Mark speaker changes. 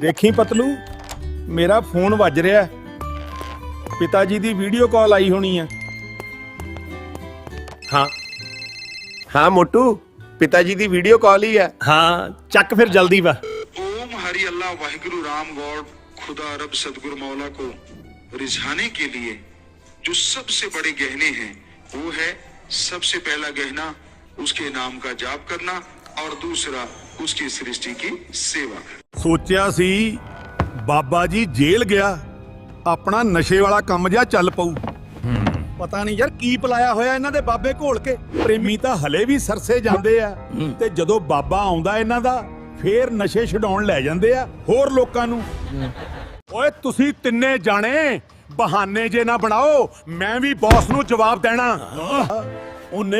Speaker 1: ਦੇਖੀ ਪਤਲੂ ਮੇਰਾ ਫੋਨ ਵੱਜ ਰਿਹਾ ਪਿਤਾ ਜੀ ਦੀ ਵੀਡੀਓ ਕਾਲ ਆਈ ਹੋਣੀ ਆ
Speaker 2: ਹਾਂ ਹਾਂ ਮੋਟੂ ਪਿਤਾ ਜੀ ਦੀ ਵੀਡੀਓ ਕਾਲ ਹੀ ਹੈ
Speaker 3: ਹਾਂ ਚੱਕ ਫਿਰ ਜਲਦੀ ਵਾ
Speaker 4: ओम हरि अल्लाह वाहिगुरु राम गॉड खुदा रब सदगुरु मौला को रिझाने के लिए जो सबसे बड़े गहने हैं वो है सबसे पहला गहना उसके नाम का जाप करना और दूसरा उसकी सृष्टि की सेवा करना
Speaker 1: ਸੋਚਿਆ ਸੀ ਬਾਬਾ ਜੀ ਜੇਲ੍ਹ ਗਿਆ ਆਪਣਾ ਨਸ਼ੇ ਵਾਲਾ ਕੰਮ ਜਿਹਾ ਚੱਲ ਪਊ ਪਤਾ ਨਹੀਂ ਯਾਰ ਕੀ ਪਲਾਇਆ ਹੋਇਆ ਇਹਨਾਂ ਦੇ ਬਾਬੇ ਘੋਲ ਕੇ ਪ੍ਰੇਮੀ ਤਾਂ ਹਲੇ ਵੀ ਸਰਸੇ ਜਾਂਦੇ ਆ ਤੇ ਜਦੋਂ ਬਾਬਾ ਆਉਂਦਾ ਇਹਨਾਂ ਦਾ ਫੇਰ ਨਸ਼ੇ ਛਡਾਉਣ ਲੈ ਜਾਂਦੇ ਆ ਹੋਰ ਲੋਕਾਂ ਨੂੰ ਓਏ ਤੁਸੀਂ ਤਿੰਨੇ ਜਾਣੇ ਬਹਾਨੇ ਜੇ ਨਾ ਬਣਾਓ ਮੈਂ ਵੀ ਬੌਸ ਨੂੰ ਜਵਾਬ ਦੇਣਾ। ਉਹਨੇ